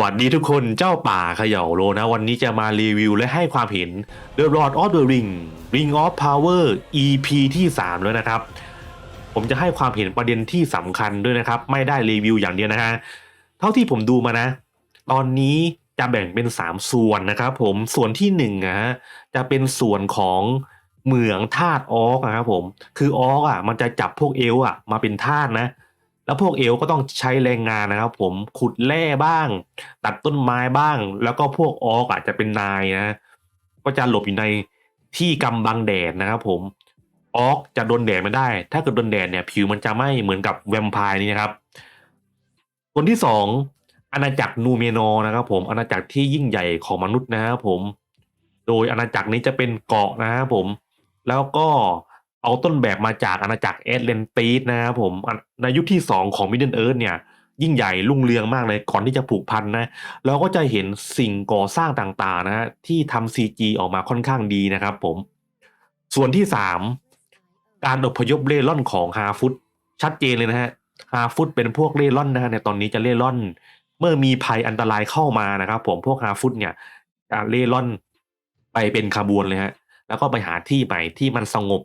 วัสดีทุกคนเจ้าป่าเขย่าโลนะ วันนี้จะมารีวิวและให้ความเห็น The Lord of the Ring Ring of Power EP ที่ 3 แล้วนะครับ ผมจะให้ความเห็นประเด็นที่สำคัญด้วยนะครับ ไม่ได้รีวิวอย่างเดียวนะฮะเท่าที่ผมดูมานะ ตอนนี้จะแบ่งเป็น 3 ส่วนนะครับผมส่วนที่1นะฮะจะเป็นส่วนของเหมืองธาตุออกนะครับผมคือออกอะ มันจะจับพวกเอลอะมาเป็นธาตุนะ แล้วพวกเอลก็ต้องใช้แรงงานนะครับ ผมขุดแร่บ้าง ตัดต้นไม้บ้าง แล้วก็พวกออกอะจะเป็นนายนะก็จะหลบอยู่ในที่กำบังแดดนะครับ ผมออกจะโดนแดดไม่ได้ ถ้าเกิดโดนแดดเนี่ยผิวมันจะไม่เหมือนกับแวมไพร์นี่นะครับคนที่สองอาณาจักรนูเมโนอนะครับผมอาณาจักรที่ยิ่งใหญ่ของมนุษย์นะครับผม โดยอาณาจักรนี้จะเป็นเกาะนะครับผม แล้วก็ เอาต้นแบบมาจากอาณาจักรแอตแลนติสนะครับผมในยุคที่สองของมิดเดิลเอิร์ธเนี่ยยิ่งใหญ่รุ่งเรืองมากเลยก่อนที่จะผูกพันนะเราก็จะเห็นสิ่งก่อสร้างต่างๆนะฮะที่ทำ CG ออกมาค่อนข้างดีนะครับผม ส่วนที่สามการอพยพเล่ร่อนของฮาฟุตชัดเจนเลยนะฮะฮาฟุตเป็นพวกเล่ร่อนนะฮะในตอนนี้จะเล่ร่อน เมื่อมีภัยอันตรายเข้ามานะครับผมพวกฮาฟุตเนี่ยจะเล่ร่อนไปเป็นขบวนเลยฮะแล้วก็ไปหาที่ใหม่ที่มันสงบ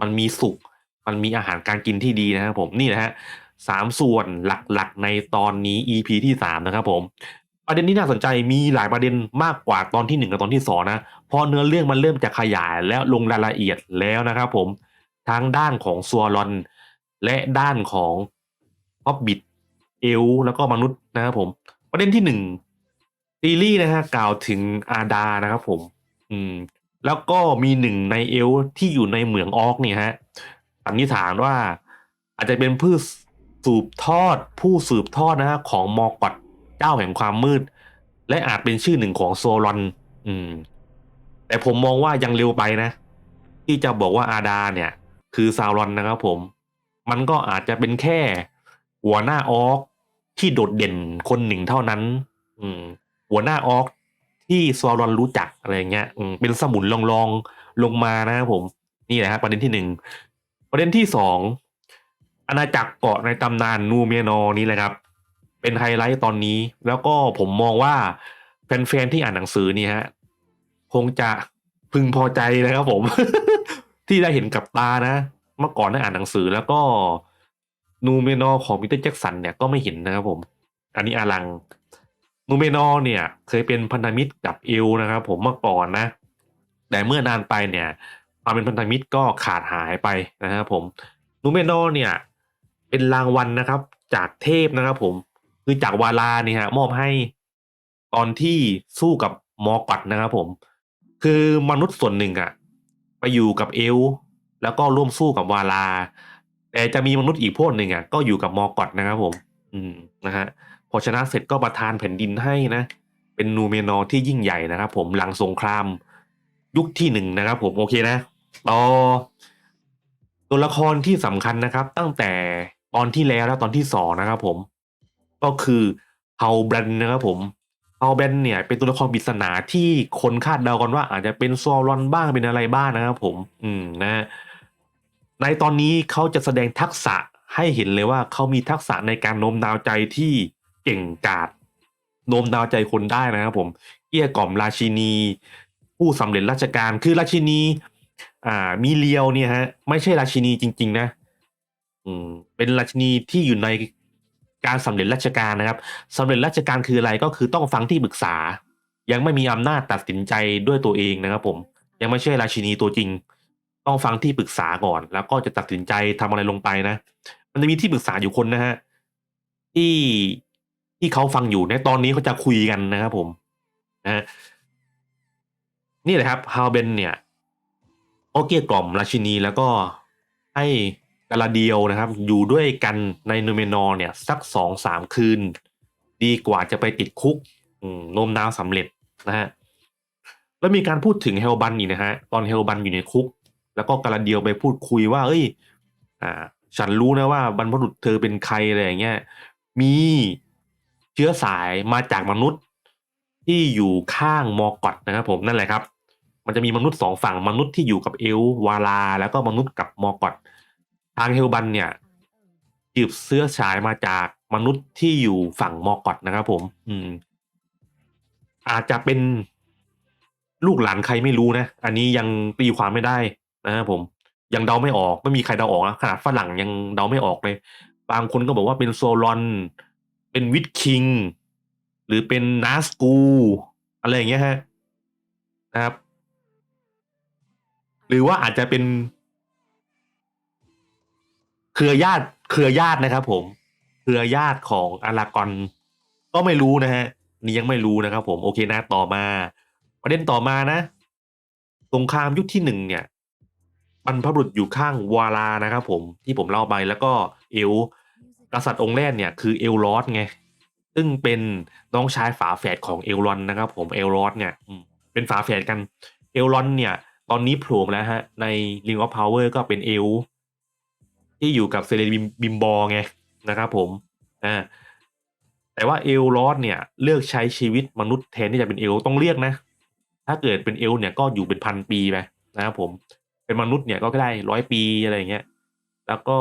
มันมีสุข มันมีอาหารการกินที่ดีนะครับผมนี่นะฮะสามส่วนหลักๆในตอนนี้ EP ที่สามนะครับผม ประเด็นที่น่าสนใจมีหลายประเด็นมากกว่าตอนที่หนึ่งกับตอนที่สองนะพราะเนื้อเรื่องมันเริ่มจะขยายและลงรายละเอียดแล้วนะครับผมทั้งด้านของซัวรอน และด้านของฮอบบิทเอลแล้วก็มนุษย์นะครับผม ประเด็นที่หนึ่งซีรีส์นะฮะกล่าวถึงอาดานะครับผม อืม แล้วก็มีหนึ่งในเอลที่อยู่ในเหมืองออกเนี่ยฮะสันนิษฐานว่าอาจจะเป็นผู้สืบทอดผู้สืบทอดนะฮะของมอกอดเจ้าแห่งความมืด และอาจเป็นชื่อหนึ่งของโซลอน อืม แต่ผมมองว่ายังเร็วไปนะ ที่จะบอกว่าอาดาเนี่ย คือซาวรอนนะครับผม มันก็อาจจะเป็นแค่หัวหน้าออกที่โดดเด่นคนหนึ่งเท่านั้น อืม หัวหน้าออก ที่ซาวรอนรู้จักอะไรเงี้ยอืมเป็นสมุนลองลองๆลงมานะครับผม นี่แหละครับประเด็นที่หนึ่งประเด็นที่สองอาณาจักรเกาะในตำนานนูเมนอนี้แหละครับ เป็นไฮไลท์ตอนนี้ แล้วก็ผมมองว่าแฟนๆที่อ่านหนังสือนี่ฮะคงจะพึงพอใจนะครับผม ที่ได้เห็นกับตานะ เมื่อก่อนได้อ่านหนังสือแล้วก็นูเมนอของมิเตอร์แจ็คสันเนี่ยก็ไม่เห็นนะครับผม อันนี้อารัง นูเมนอร์เนี่ยเคยเป็นพันธมิตรกับเอลนะครับผมเมื่อก่อนนะ แต่เมื่อนานไปเนี่ยความเป็นพันธมิตรก็ขาดหายไปนะครับผมนูเมนอร์เนี่ยเป็นรางวัลนะครับ จากเทพนะครับผมคือจากวาลาเนี่ยฮะมอบให้ตอนที่สู้กับมอกัดนะครับผม คือมนุษย์ส่วนหนึ่งอะไปอยู่กับเอลแล้วก็ร่วมสู้กับวาลา แต่จะมีมนุษย์อีกพวกหนึ่งอะก็อยู่กับมอกัดนะครับผม อืมนะฮะ พอชนะเสร็จก็ประทานแผ่นดินให้นะ เป็นนูเมนอร์ที่ยิ่งใหญ่นะครับผมหลังสงคราม ยุคที่หนึ่งนะครับผมโอเคนะต่อตัวละครที่สำคัญนะครับ ตั้งแต่ตอนที่แล้วและตอนที่สองนะครับผม ก็คือเฮาแบรนนะครับผมเฮาแบรนเนี่ย เป็นตัวละครปริศนาที่คนคาดเดากันว่าอาจจะเป็นซอรอนบ้างเป็นอะไรบ้างนะครับผม อืมนะ ในตอนนี้เขาจะแสดงทักษะให้เห็นเลยว่าเขามีทักษะในการโน้มน้าวใจที่ เก่งกาจโน้มน้าวใจคนได้นะครับผมเกี้ยกล่อมราชินี ผู้สำเร็จราชการคือราชินีอ่ามีเลียวเนี่ยฮะ ไม่ใช่ราชินีจริง ๆ นะ อืม เป็นราชินีที่อยู่ในการสำเร็จราชการนะครับสำเร็จราชการคืออะไรก็คือต้องฟังที่ปรึกษา ยังไม่มีอำนาจตัดสินใจด้วยตัวเองนะครับ ผม ยังไม่ใช่ราชินีตัวจริง ต้องฟังที่ปรึกษาก่อน แล้วก็จะตัดสินใจทำอะไรลงไปนะ มันจะมีที่ปรึกษาอยู่คนนะฮะที่ ที่เขาฟังอยู่ในตอนนี้เขาจะคุยกันนะครับผมนะนี่แหละครับฮาวเบนเนี่ยก็เกลี้ยกล่อมราชินีแล้วก็ให้กาลาเดียวนะครับ อยู่ด้วยกันในนูเมนอร์เนี่ย สักสองสามคืน ดีกว่าจะไปติดคุกโน้มน้าวสำเร็จนะฮะแล้วมีการพูดถึงเฮลบันอีกนะฮะตอนเฮลบันอยู่ในคุก แล้วก็กาลาเดียวไปพูดคุยว่า เอ้ย อ่า ฉันรู้นะว่าบรรพบุรุษเธอเป็นใครอะไรอย่างเงี้ยมี เชื้อสายมาจากมนุษย์ ที่อยู่ข้างมอกอดนะครับ ผมนั่นแหละครับ มันจะมีมนุษย์สองฝั่งมนุษย์ที่อยู่กับเอลวาลา แล้วก็มนุษย์กับมอกอดทางเฮลบันเนี่ยสืบเสื้อฉายมาจากมนุษย์ที่อยู่ฝั่งมอกอดนะครับ ผม อืม อาจจะเป็นลูกหลานใครไม่รู้นะ อันนี้ยังตีความไม่ได้นะครับผม ยังเดาไม่ออก ไม่มีใครเดาออกนะขนาดฝรั่งยังเดาไม่ออกเลย บางคนก็บอกว่าเป็นโซลอน เป็นวิทคิงหรือเป็นนาสกูอะไรอย่างเงี้ยฮะนะครับ หรือว่าอาจจะเป็น เครือญาติเครือญาตินะครับ ผม เครือญาติของอารากอนก็ไม่รู้นะฮะนี่ยังไม่รู้นะครับ ผมโอเคนะต่อมา ประเด็นต่อมานะสงครามยุคที่หนึ่งเนี่ยบรรพบุรุษอยู่ข้างวาลานะครับ ผมที่ผมเล่าไปแล้วก็เอล กษัตริย์องค์แรกเนี่ยคือเอลรอสไงซึ่งเป็นน้องชายฝาแฝดของเอลรอนนะครับ ผมเอลรอสเนี่ยเป็นฝาแฝดกันเอลรอนเนี่ย ตอนนี้โผล่แล้วฮะ ใน Ring of Power ก็เป็นเอลที่อยู่กับเซเลบิมบิมบอร์ไงนะครับผมอ่าแต่ว่าเอลรอสเนี่ย เลือกใช้ชีวิตมนุษย์แทนที่จะเป็นเอลต้องเรียกนะ ถ้าเกิดเป็นเอลเนี่ยก็อยู่เป็นพันปีไปนะครับผมเป็นมนุษย์เนี่ยก็ได้ร้อยปีอะไรอย่างเงี้ยแล้วก็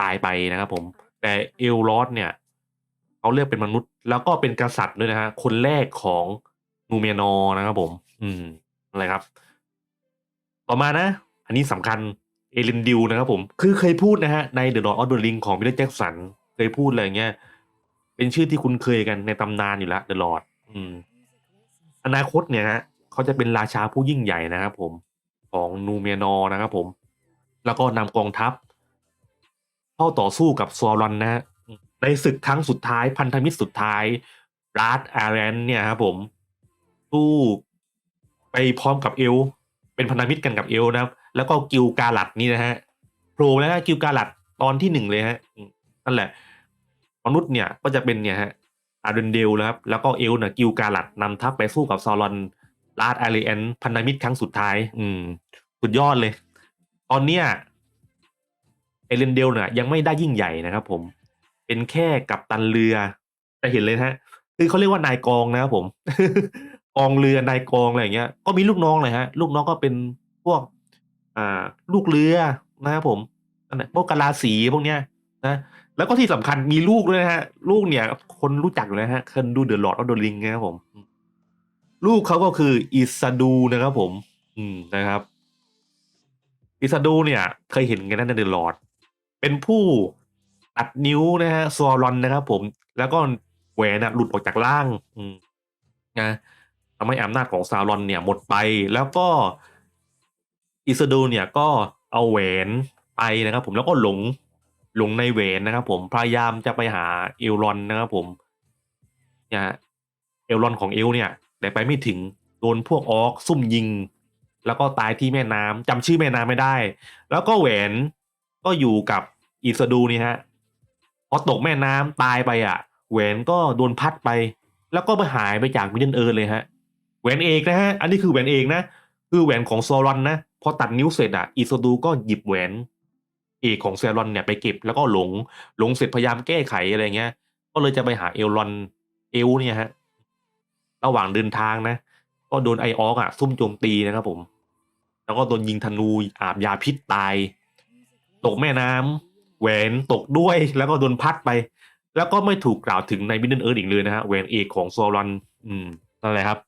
ตายไปนะครับผม แต่เอลรอสเนี่ยเขาเลือกเป็นมนุษย์ แล้วก็เป็นกษัตริย์ด้วยนะฮะคนแรกของนูเมียนอนะครับผม อืมอะไรครับ ต่อมานะ อันนี้สำคัญเอลินดิวนะครับผม คือเคยพูดนะฮะใน The Lord of the Ring ของวิลเลจแจ็คสันเคยพูดอะไรอย่างเงี้ย เป็นชื่อที่คุ้นเคยกันในตำนานอยู่แล้ว The Lord อืม อนาคตเนี่ยฮะเขาจะเป็นราชาผู้ยิ่งใหญ่นะครับผมของนูเมียนอนะครับผม แล้วก็นำกองทัพ เข้าต่อสู้กับซอรอนนะฮะในศึกครั้งสุดท้ายพันธมิตรสุดท้ายราดอาร์แรนเนี่ยครับผมสู้ไปพร้อมกับเอล เป็นพันธมิตรกันกับเอลนะครับ แล้วก็กิลกาลัดนี่นะฮะโผล่แล้วนะกิลกาลัดตอนที่หนึ่งเลยฮะนั่นแหละมนุษย์เนี่ยก็จะเป็นเนี่ยฮะอาร์เดนเดลนะครับ แล้วก็เอลเนี่ยกิลกาลัดนำทัพไปสู้กับซอรอนราดอาร์เรนพันธมิตรครั้งสุดท้าย อืม สุดยอดเลย ตอนเนี้ย เอเลนเดลเนี่ยยังไม่ได้ยิ่งใหญ่นะครับผมเป็นแค่กัปตันเรือจะเห็นเลยฮะ คือเขาเรียกว่านายกองนะครับผม กองเรือนายกองอะไรอย่างเงี้ย ก็มีลูกน้องเลยฮะ ลูกน้องก็เป็นพวก อ่า ลูกเรือนะครับผมนั่นแหละพวกกะลาสีพวกเนี้ยนะแล้วก็ที่สำคัญมีลูกด้วยนะฮะ ลูกเนี่ย คนรู้จักอยู่แล้วฮะเคยดูเดอะลอดออฟเดอะริงนะครับผม ลูกเขาก็คืออิซาดูนะครับผม อืมนะครับ อิซาดูเนี่ย เคยเห็นกันนะในเดอะลอด เป็นผู้ตัดนิ้วนะฮะซอรอนนะครับผม แล้วก็แหวนนะหลุดออกจากร่างนะทำให้อำนาจของซารอนเนี่ยหมดไป แล้วก็อิซาดูเนี่ยก็เอาแหวนไปนะครับผมแล้วก็หลงหลงในแหวนนะครับผมพยายามจะไปหาเอลรอนนะครับผมเนี่ยเอลรอนของเอลเนี่ยแต่ไปไม่ถึงโดนพวกออกซุ่มยิง แล้วก็ตายที่แม่น้ำจำชื่อแม่น้ำไม่ได้ แล้วก็แหวน ก็อยู่กับอิซาดูนี่ฮะพอตกแม่น้ำตายไปอะ แหวนก็โดนพัดไป แล้วก็ไปหายไปจากมิเดิลเอิร์เลยฮะ แหวนเอกนะฮะ อันนี้คือแหวนเอกนะ คือแหวนของโซรอนนะ พอตัดนิ้วเสร็จอะ อิซาดูก็หยิบแหวน เอกของเซรอนเนี่ยไปเก็บแล้วก็หลง หลงเสร็จพยายามแก้ไขอะไรเงี้ย ก็เลยจะไปหาเอลรอน เอลเนี่ยฮะ ระหว่างเดินทางนะ ก็โดนไอออกอะซุ่มโจมตีนะครับผม แล้วก็โดนยิงธนูอาบยาพิษตาย ตกแม่น้ำแหวนตกด้วยแล้วก็โดนพัดไป แล้วก็ไม่ถูกกล่าวถึงในมิดเดิลเอิร์อีกเลยนะฮะแหวนเอกของโซลอนอืมนั่นแหละครับ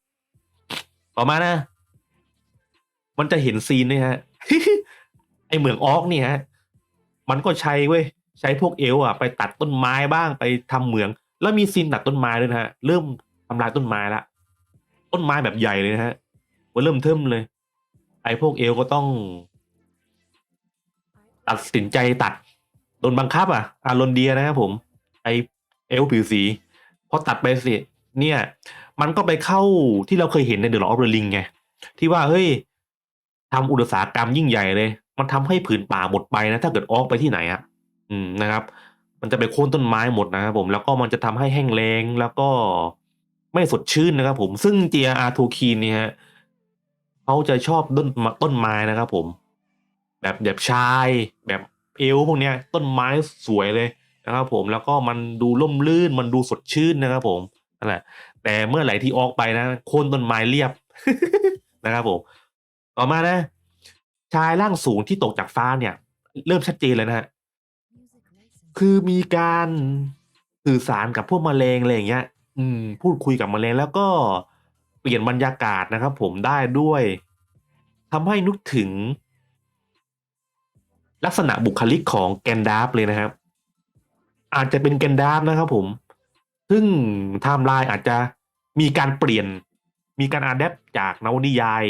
ต่อมานะ มันจะเห็นซีนเนี่ยฮะไอเหมืองออกเนี่ยฮะมันก็ใช้เว้ยใช้พวกเอลอะ ไปตัดต้นไม้บ้างไปทำเหมือง แล้วมีซีนตัดต้นไม้ด้วยนะฮะเริ่มทำลายต้นไม้ละต้นไม้แบบใหญ่เลยนะฮะว่าเริ่มเทิมเลย ไอพวกเอลก็ต้อง ตัดสินใจตัดโดนบังคับอะ อารอนเดียนะครับผมไอเอลผิวสีพอตัดไปสิเนี่ย มันก็ไปเข้าที่เราเคยเห็นในเดอะลอฟเดอะลิงไงที่ว่าเฮ้ยทำอุตสาหกรรมยิ่งใหญ่เลย มันทำให้ผืนป่าหมดไปนะ ถ้าเกิดออกไปที่ไหนอะ อืมนะครับ มันจะไปโค่นต้นไม้หมดนะครับผมแล้วก็มันจะทำให้แห้งแล้งแล้วก็ไม่สดชื่นนะครับผมซึ่ง JR ทูคีนเนี่ยฮะเขาจะชอบต้นต้นไม้นะครับผม แบบแบบชายแบบเอลพวกเนี้ยต้นไม้สวยเลยนะครับผมแล้วก็มันดูร่มรื่นมันดูสดชื่นนะครับผมนั่นแหละแต่เมื่อไหร่ที่ออกไปนะโค่นต้นไม้เรียบนะครับผมต่อมานะ ชายร่างสูงที่ตกจากฟ้าเนี่ย เริ่มชัดเจนเลยนะฮะคือมีการสื่อสารกับพวกแมลงอะไรอย่างเงี้ย อืม พูดคุยกับแมลงแล้วก็เปลี่ยนบรรยากาศนะครับ ผมได้ด้วยทำให้นึกถึง ลักษณะบุคลิกของแกนดาร์ฟเลยนะครับ อาจจะเป็นแกนดาร์ฟนะครับผม ซึ่งไทม์ไลน์อาจจะมีการเปลี่ยน มีการอาดแดปจากนวนิยาย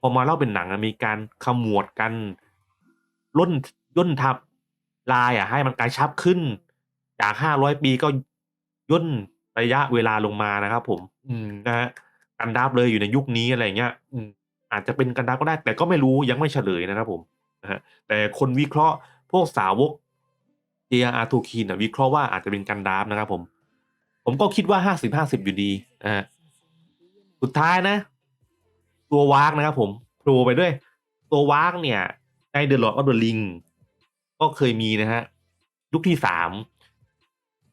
พอมาเล่าเป็นหนังอะมีการขมวดกันล่นย่นทับลายอะให้มันกระชับขึ้น จากห้าร้อยปีก็ย่นระยะเวลาลงมานะครับ ผม อืมนะฮะกันดับเลยอยู่ในยุคนี้อะไรเงี้ย อืมอาจจะเป็นกันดับก็ได้ แต่ก็ไม่รู้ยังไม่เฉลยนะครับผม นะฮะแต่คนวิเคราะห์พวกสาวก JRR ทูคีนวิเคราะห์ว่าอาจจะเป็นกันดับนะครับผม ผมก็คิดว่าห้าสิบห้าสิบอยู่ดีนะฮะสุดท้ายนะ ตัววากนะครับผมโผล่ไปด้วย ตัววากเนี่ย ในเดอะลอ d ออฟเดอะลิงก็เคยมีนะฮะยุคที่สาม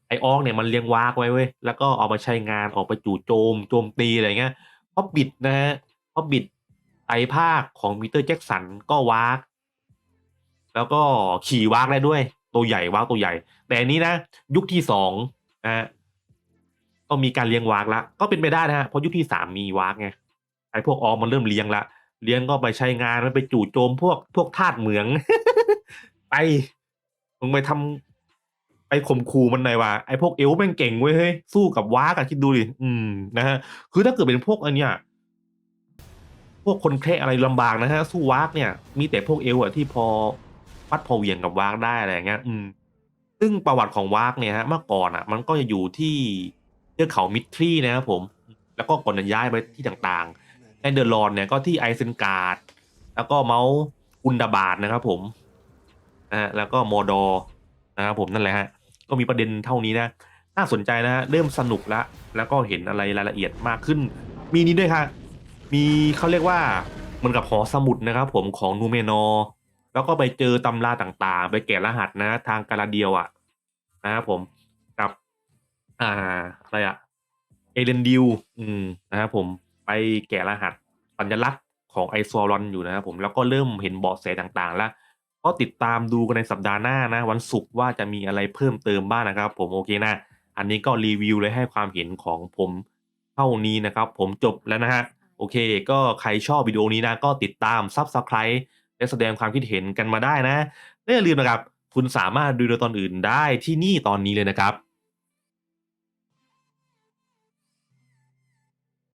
ไอออกเนี่ยมันเลี้ยงวากไว้เว้ยแล้วก็เอามาใช้งานออกไปจู่โจมโจมตีอะไรเงี้ยเพราะบิดนะฮะเพราะบิดไอภาคของปีเตอร์แจ็คสันก็วาก แล้วก็ขี่วากได้ด้วย ตัวใหญ่วากตัวใหญ่ แต่อันนี้นะ ยุคที่สองนะฮะก็มีการเลี้ยงวากละก็เป็นไปได้นะฮะเพราะยุคที่สามมีวากไงไอ้พวกออมมันเริ่มเลี้ยงละเลี้ยงก็ไปใช้งานมันไปจู่โจมพวกพวกทาสเหมือง ไปมึงไปทำไปข่มขู่มันหน่อยว่าไอ้พวกเอลแม่งเก่งเว้ยเฮ้ยสู้กับว้ากันคิดดูดิอืมนะฮะคือถ้าเกิดเป็นพวกอันเนี้ยพวกคนแค่อะไรลำบากนะฮะสู้วากเนี่ย มีแต่พวกเอลอะที่พอ ฟัดพอเวียงกับวากได้อะไรเงี้ย อืม ซึ่งประวัติของวากเนี่ยฮะเมื่อก่อนอะ มันก็จะอยู่ที่เทือกเขามิทรีนะครับผม แล้วก็ก่อนจะย้ายไปที่ต่างๆในเดอะลอนเนี่ยก็ที่ไอเซนการ์ดแล้วก็เมาส์อุนดาบาดนะครับผมนะฮะแล้วก็โมดอร์นะครับผมนั่นแหละฮะก็มีประเด็นเท่านี้นะน่าสนใจนะฮะเริ่มสนุกละแล้วก็เห็นอะไรรายละเอียดมากขึ้น มีนี้ด้วยค่ะ มีเขาเรียกว่าเหมือนกับหอสมุดนะครับผมของนูเมนอร์ แล้วก็ไปเจอตำราต่างๆ ไปแกะรหัสนะ ทางการาเดียวอะนะครับผมกับอ่าอะไรอะเอเลนดิวอืมนะครับผมไปแกะรหัสสัญลักษณ์ของไอซอรอนอยู่นะครับผมแล้วก็เริ่มเห็นเบาะแสต่างๆ แล้วก็ติดตามดูกันในสัปดาห์หน้านะวันศุกร์ว่าจะมีอะไรเพิ่มเติมบ้างนะครับ ผมโอเคนะ อันนี้ก็รีวิวเลยให้ความเห็นของผมเท่านี้นะครับ ผมจบแล้วนะฮะโอเค ก็ใครชอบวิดีโอนี้นะ ก็ติดตาม Subscribe และแสดงความคิดเห็นกันมาได้นะและอย่าลืมนะครับ คุณสามารถดูโดยตอนอื่นได้ที่นี่ตอนนี้เลยนะครับ